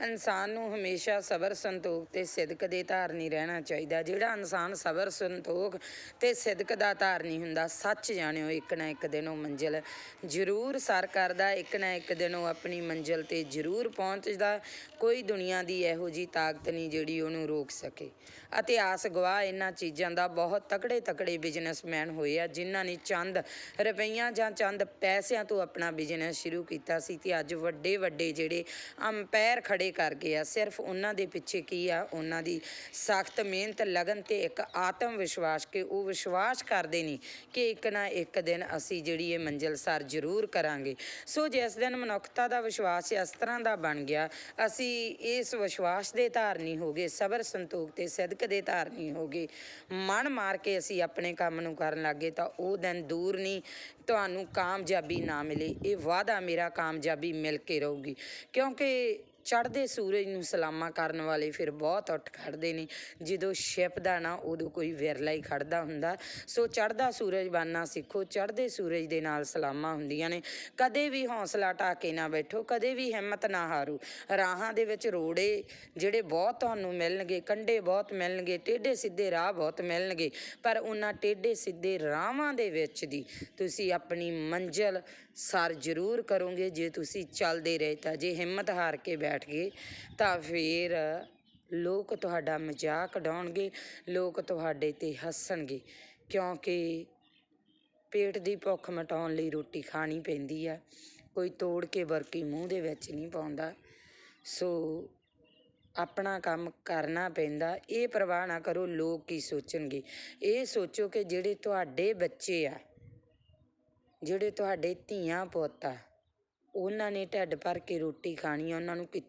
ਇਨਸਾਨ ਨੂੰ ਹਮੇਸ਼ਾ ਸਬਰ, ਸੰਤੋਖ ਤੇ ਸਿਦਕ ਦੇ ਧਾਰਨੀ ਰਹਿਣਾ ਚਾਹੀਦਾ। ਜਿਹੜਾ ਇਨਸਾਨ ਸਬਰ, ਸੰਤੋਖ ਤੇ ਸਿਦਕ ਦਾ ਧਾਰਨੀ ਹੁੰਦਾ, ਸੱਚ ਜਾਣਿਓ, ਇੱਕ ਨਾ ਇੱਕ ਦਿਨ ਉਹ ਮੰਜ਼ਿਲ ਜ਼ਰੂਰ ਸਰ ਕਰਦਾ, ਇੱਕ ਨਾ ਇੱਕ ਦਿਨ ਉਹ ਆਪਣੀ ਮੰਜ਼ਿਲ ਤੇ ਜ਼ਰੂਰ ਪਹੁੰਚਦਾ। ਕੋਈ ਦੁਨੀਆ ਦੀ ਇਹੋ ਜੀ ਤਾਕਤ ਨਹੀਂ ਜਿਹੜੀ ਉਹਨੂੰ ਰੋਕ ਸਕੇ। ਇਤਿਹਾਸ ਗਵਾਹ ਇਹਨਾਂ ਚੀਜ਼ਾਂ ਦਾ ਬਹੁਤ ਤਕੜੇ ਤਕੜੇ ਬਿਜ਼ਨਸਮੈਨ ਹੋਏ ਆ, ਜਿਨ੍ਹਾਂ ਨੇ ਚੰਦ ਰੁਪਈਆਂ ਜਾਂ ਚੰਦ ਪੈਸਿਆਂ ਤੋਂ ਆਪਣਾ ਬਿਜ਼ਨਸ ਸ਼ੁਰੂ ਕੀਤਾ ਸੀ ਤੇ ਅੱਜ ਵੱਡੇ ਵੱਡੇ ਜਿਹੜੇ ਅੰਪਾਇਰ ਖੜੇ ਕਰ ਗਏ ਆ ਸਿਰਫ ਉਹਨਾਂ ਦੇ ਪਿੱਛੇ ਕੀ ਆ? ਉਹਨਾਂ ਦੀ ਸਖਤ ਮਿਹਨਤ, ਲਗਨ ਤੇ ਇੱਕ ਆਤਮ ਵਿਸ਼ਵਾਸ ਕਿ ਉਹ ਵਿਸ਼ਵਾਸ ਕਰਦੇ ਨਹੀਂ ਕਿ ਇੱਕ ਨਾ ਇੱਕ ਦਿਨ ਅਸੀਂ ਜਿਹੜੀ ਇਹ ਮੰਜ਼ਿਲ ਸਰ ਜ਼ਰੂਰ ਕਰਾਂਗੇ। ਸੋ ਜਿਸ ਦਿਨ ਮਨੁੱਖਤਾ ਦਾ ਵਿਸ਼ਵਾਸ ਇਸ ਤਰ੍ਹਾਂ ਦਾ ਬਣ ਗਿਆ, ਅਸੀਂ ਇਸ ਵਿਸ਼ਵਾਸ ਦੇ ਧਾਰਨੀ ਹੋ ਗਏ ਸਬਰ, ਸੰਤੋਖ ਤੇ ਸਿਦਕ ਦੇ ਧਾਰਨੀ ਹੋ ਗਏ ਮਨ ਮਾਰ ਕੇ ਅਸੀਂ ਆਪਣੇ ਕੰਮ ਨੂੰ ਕਰਨ ਲੱਗੇ ਤਾਂ ਉਹ ਦਿਨ ਦੂਰ ਨਹੀਂ, ਤੁਹਾਨੂੰ ਕਾਮਯਾਬੀ ਨਾ ਮਿਲੇ। ਇਹ ਵਾਅਦਾ ਮੇਰਾ ਕਾਮਯਾਬੀ ਮਿਲ ਕੇ ਰਹੂਗੀ। ਕਿਉਂਕਿ ਚੜ੍ਹਦੇ ਸੂਰਜ ਨੂੰ ਸਲਾਮਾ ਕਰਨ ਵਾਲੇ ਫਿਰ ਬਹੁਤ ਉੱਠ ਖੜਦੇ ਨੇ। ਜਦੋਂ ਛਿਪਦਾ ਨਾ, ਉਦੋਂ ਕੋਈ ਵਿਰਲਾ ਹੀ ਖੜਦਾ ਹੁੰਦਾ। ਸੋ ਚੜ੍ਹਦਾ ਸੂਰਜ ਬਣਨਾ ਸਿੱਖੋ, ਚੜ੍ਹਦੇ ਸੂਰਜ ਦੇ ਨਾਲ ਸਲਾਮਾਂ ਹੁੰਦੀਆਂ ਨੇ। ਕਦੇ ਵੀ ਹੌਸਲਾ ਢਾ ਕੇ ਨਾ ਬੈਠੋ, ਕਦੇ ਵੀ ਹਿੰਮਤ ਨਾ ਹਾਰੋ। ਰਾਹਾਂ ਦੇ ਵਿੱਚ ਰੋੜੇ ਜਿਹੜੇ ਬਹੁਤ ਤੁਹਾਨੂੰ ਮਿਲਣਗੇ ਕੰਡੇ ਬਹੁਤ ਮਿਲਣਗੇ, ਟੇਢੇ ਸਿੱਧੇ ਰਾਹ ਬਹੁਤ ਮਿਲਣਗੇ, ਪਰ ਉਹਨਾਂ ਟੇਢੇ ਸਿੱਧੇ ਰਾਹਾਂ ਦੇ ਵਿੱਚ ਦੀ ਤੁਸੀਂ ਆਪਣੀ ਮੰਜ਼ਿਲ ਸਰ ਜ਼ਰੂਰ ਕਰੋਗੇ, ਜੇ ਤੁਸੀਂ ਚੱਲਦੇ ਰਹੇ ਤਾਂ, ਜੇ ਹਿੰਮਤ ਹਾਰ ਕੇ ਬੈਠ ਗਏ ਤਾਂ ਫਿਰ ਲੋਕ ਤੁਹਾਡਾ ਮਜ਼ਾਕ ਉਡਾਉਣਗੇ, ਲੋਕ ਤੁਹਾਡੇ ਤੇ ਹੱਸਣਗੇ, ਕਿਉਂਕਿ ਪੇਟ ਦੀ ਭੁੱਖ ਮਿਟਾਉਣ ਲਈ ਰੋਟੀ ਖਾਣੀ ਪੈਂਦੀ ਆ, ਕੋਈ ਤੋੜ ਕੇ ਬਰਕੀ ਮੂੰਹ ਦੇ ਵਿੱਚ ਨਹੀਂ ਪਾਉਂਦਾ। ਸੋ ਆਪਣਾ ਕੰਮ ਕਰਨਾ ਪੈਂਦਾ, ਇਹ ਪਰਵਾਹ ਨਾ ਕਰੋ, ਲੋਕ ਕੀ ਸੋਚਣਗੇ। ਇਹ ਸੋਚੋ ਕਿ ਜਿਹੜੇ ਤੁਹਾਡੇ ਬੱਚੇ ਆ ਜਿਹੜੇ ਤੁਹਾਡੇ ਧੀਆਂ ਪੁੱਤ ਆ, ਉਹਨਾਂ ਨੇ ਢਿੱਡ ਭਰ ਕੇ ਰੋਟੀ ਖਾਣੀ ਆ, ਉਹਨਾਂ ਨੂੰ ਕਿ